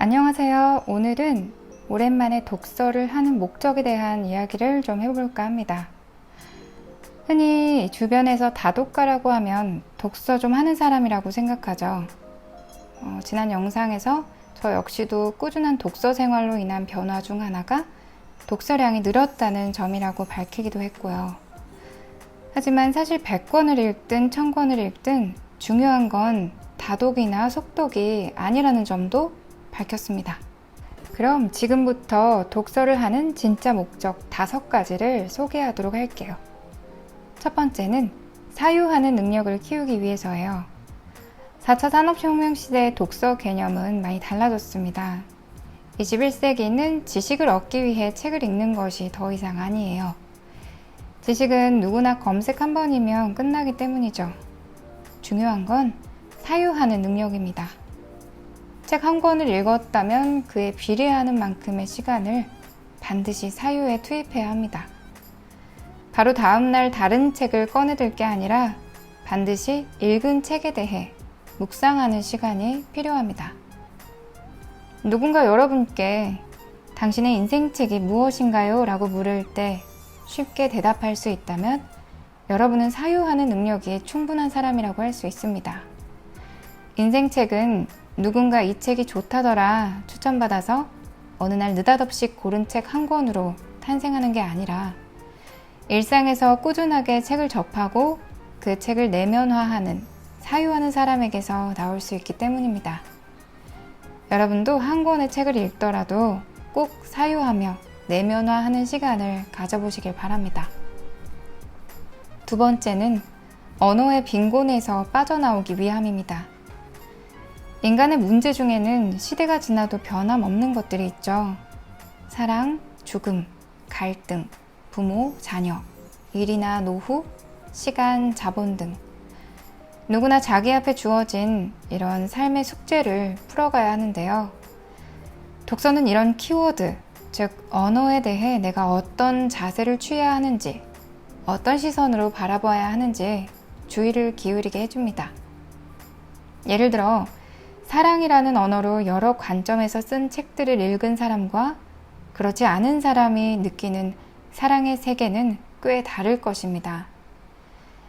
안녕하세요. 오늘은 오랜만에 독서를 하는 목적에 대한 이야기를 좀 해볼까 합니다. 흔히 주변에서 다독가라고 하면 독서 좀 하는 사람이라고 생각하죠. 어, 지난 영상에서 저 역시도 꾸준한 독서 생활로 인한 변화 중 하나가 독서량이 늘었다는 점이라고 밝히기도 했고요. 하지만 사실 100권을 읽든 1000권을 읽든 중요한 건 다독이나 속독이 아니라는 점도 밝혔습니다. 그럼 지금부터 독서를 하는 진짜 목적 다섯 가지를 소개하도록 할게요. 첫 번째는 사유하는 능력을 키우기 위해서예요. 4차 산업혁명 시대의 독서 개념은 많이 달라졌습니다. 21세기는 지식을 얻기 위해 책을 읽는 것이 더 이상 아니에요. 지식은 누구나 검색 한 번이면 끝나기 때문이죠. 중요한 건 사유하는 능력입니다. 책 한 권을 읽었다면 그에 비례하는 만큼의 시간을 반드시 사유에 투입해야 합니다. 바로 다음날 다른 책을 꺼내들 게 아니라 반드시 읽은 책에 대해 묵상하는 시간이 필요합니다. 누군가 여러분께 당신의 인생책이 무엇인가요? 라고 물을 때 쉽게 대답할 수 있다면 여러분은 사유하는 능력이 충분한 사람이라고 할 수 있습니다. 인생책은 누군가 이 책이 좋다더라 추천받아서 어느 날 느닷없이 고른 책 한 권으로 탄생하는 게 아니라 일상에서 꾸준하게 책을 접하고 그 책을 내면화하는 사유하는 사람에게서 나올 수 있기 때문입니다. 여러분도 한 권의 책을 읽더라도 꼭 사유하며 내면화하는 시간을 가져보시길 바랍니다. 두 번째는 언어의 빈곤에서 빠져나오기 위함입니다. 인간의 문제 중에는 시대가 지나도 변함없는 것들이 있죠. 사랑, 죽음, 갈등, 부모, 자녀, 일이나 노후, 시간, 자본 등 누구나 자기 앞에 주어진 이런 삶의 숙제를 풀어가야 하는데요. 독서는 이런 키워드, 즉 언어에 대해 내가 어떤 자세를 취해야 하는지, 어떤 시선으로 바라봐야 하는지 주의를 기울이게 해줍니다. 예를 들어 사랑이라는 언어로 여러 관점에서 쓴 책들을 읽은 사람과 그렇지 않은 사람이 느끼는 사랑의 세계는 꽤 다를 것입니다.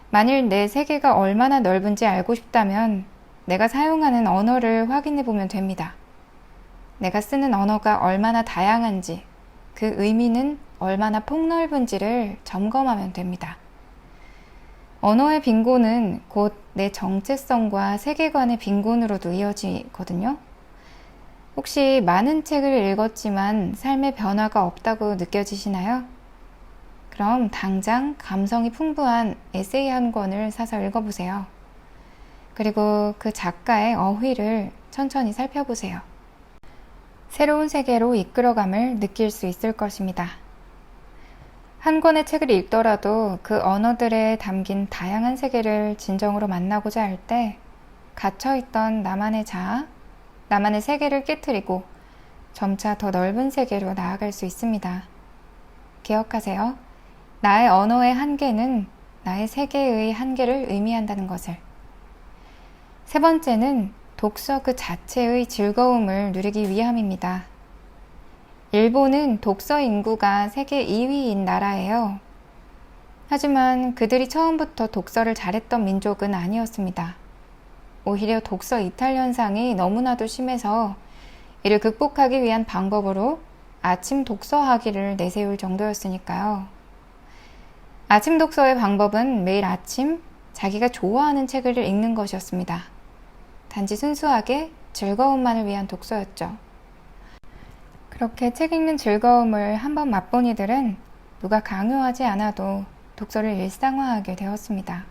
만일 내 세계가 얼마나 넓은지 알고 싶다면 내가 사용하는 언어를 확인해 보면 됩니다. 내가 쓰는 언어가 얼마나 다양한지, 그 의미는 얼마나 폭넓은지를 점검하면 됩니다. 언어의 빈곤은 곧 내 정체성과 세계관의 빈곤으로도 이어지거든요. 혹시 많은 책을 읽었지만 삶의 변화가 없다고 느껴지시나요? 그럼 당장 감성이 풍부한 에세이 한 권을 사서 읽어보세요. 그리고 그 작가의 어휘를 천천히 살펴보세요. 새로운 세계로 이끌어감을 느낄 수 있을 것입니다. 한 권의 책을 읽더라도 그 언어들에 담긴 다양한 세계를 진정으로 만나고자 할 때 갇혀있던 나만의 자아, 나만의 세계를 깨뜨리고 점차 더 넓은 세계로 나아갈 수 있습니다. 기억하세요. 나의 언어의 한계는 나의 세계의 한계를 의미한다는 것을. 세 번째는 독서 그 자체의 즐거움을 누리기 위함입니다. 일본은 독서 인구가 세계 2위인 나라예요. 하지만 그들이 처음부터 독서를 잘했던 민족은 아니었습니다. 오히려 독서 이탈 현상이 너무나도 심해서 이를 극복하기 위한 방법으로 아침 독서하기를 내세울 정도였으니까요. 아침 독서의 방법은 매일 아침 자기가 좋아하는 책을 읽는 것이었습니다. 단지 순수하게 즐거움만을 위한 독서였죠. 그렇게 책 읽는 즐거움을 한번 맛본 이들은 누가 강요하지 않아도 독서를 일상화하게 되었습니다.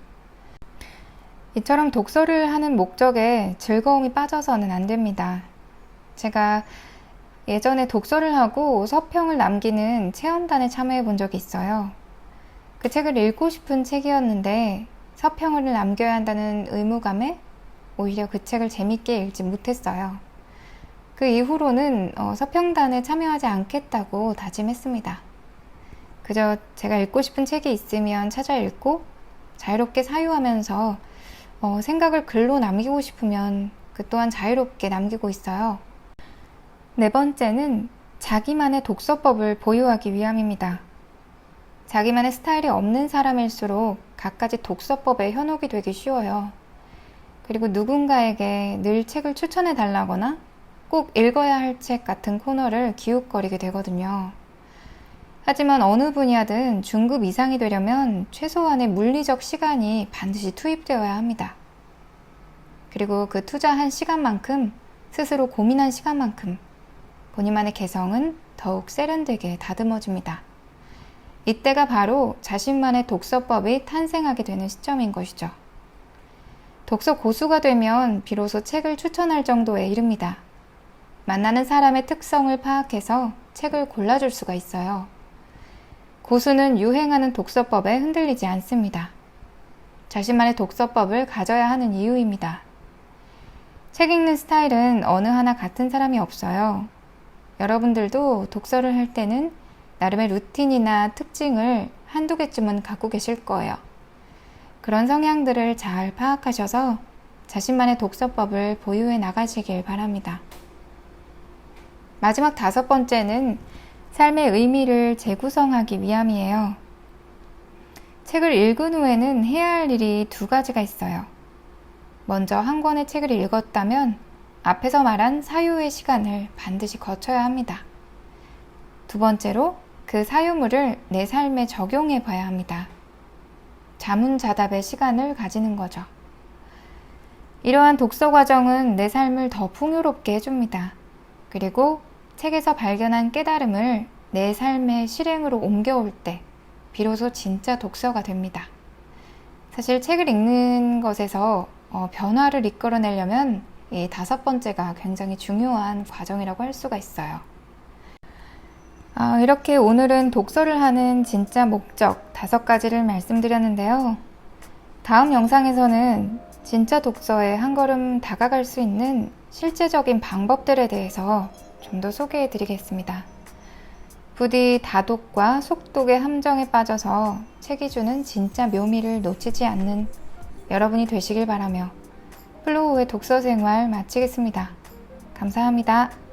이처럼 독서를 하는 목적에 즐거움이 빠져서는 안 됩니다. 제가 예전에 독서를 하고 서평을 남기는 체험단에 참여해 본 적이 있어요. 그 책을 읽고 싶은 책이었는데 서평을 남겨야 한다는 의무감에 오히려 그 책을 재밌게 읽지 못했어요. 그 이후로는 어, 서평단에 참여하지 않겠다고 다짐했습니다. 그저 제가 읽고 싶은 책이 있으면 찾아 읽고 자유롭게 사유하면서 어, 생각을 글로 남기고 싶으면 그 또한 자유롭게 남기고 있어요. 네 번째는 자기만의 독서법을 보유하기 위함입니다. 자기만의 스타일이 없는 사람일수록 갖가지 독서법에 현혹이 되기 쉬워요. 그리고 누군가에게 늘 책을 추천해 달라거나 꼭 읽어야 할 책 같은 코너를 기웃거리게 되거든요. 하지만 어느 분야든 중급 이상이 되려면 최소한의 물리적 시간이 반드시 투입되어야 합니다. 그리고 그 투자한 시간만큼 스스로 고민한 시간만큼 본인만의 개성은 더욱 세련되게 다듬어집니다. 이때가 바로 자신만의 독서법이 탄생하게 되는 시점인 것이죠. 독서 고수가 되면 비로소 책을 추천할 정도에 이릅니다. 만나는 사람의 특성을 파악해서 책을 골라줄 수가 있어요. 고수는 유행하는 독서법에 흔들리지 않습니다. 자신만의 독서법을 가져야 하는 이유입니다. 책 읽는 스타일은 어느 하나 같은 사람이 없어요. 여러분들도 독서를 할 때는 나름의 루틴이나 특징을 한두 개쯤은 갖고 계실 거예요. 그런 성향들을 잘 파악하셔서 자신만의 독서법을 보유해 나가시길 바랍니다. 마지막 다섯 번째는 삶의 의미를 재구성하기 위함이에요. 책을 읽은 후에는 해야 할 일이 두 가지가 있어요. 먼저 한 권의 책을 읽었다면 앞에서 말한 사유의 시간을 반드시 거쳐야 합니다. 두 번째로 그 사유물을 내 삶에 적용해 봐야 합니다. 자문자답의 시간을 가지는 거죠. 이러한 독서 과정은 내 삶을 더 풍요롭게 해줍니다. 그리고 책에서 발견한 깨달음을 내 삶의 실행으로 옮겨올 때 비로소 진짜 독서가 됩니다. 사실 책을 읽는 것에서 어, 변화를 이끌어내려면 이 다섯 번째가 굉장히 중요한 과정이라고 할 수가 있어요. 아, 이렇게 오늘은 독서를 하는 진짜 목적 다섯 가지를 말씀드렸는데요. 다음 영상에서는 진짜 독서에 한 걸음 다가갈 수 있는 실제적인 방법들에 대해서 좀 더 소개해 드리겠습니다. 부디 다독과 속독의 함정에 빠져서 책이 주는 진짜 묘미를 놓치지 않는 여러분이 되시길 바라며 플로우의 독서 생활 마치겠습니다. 감사합니다.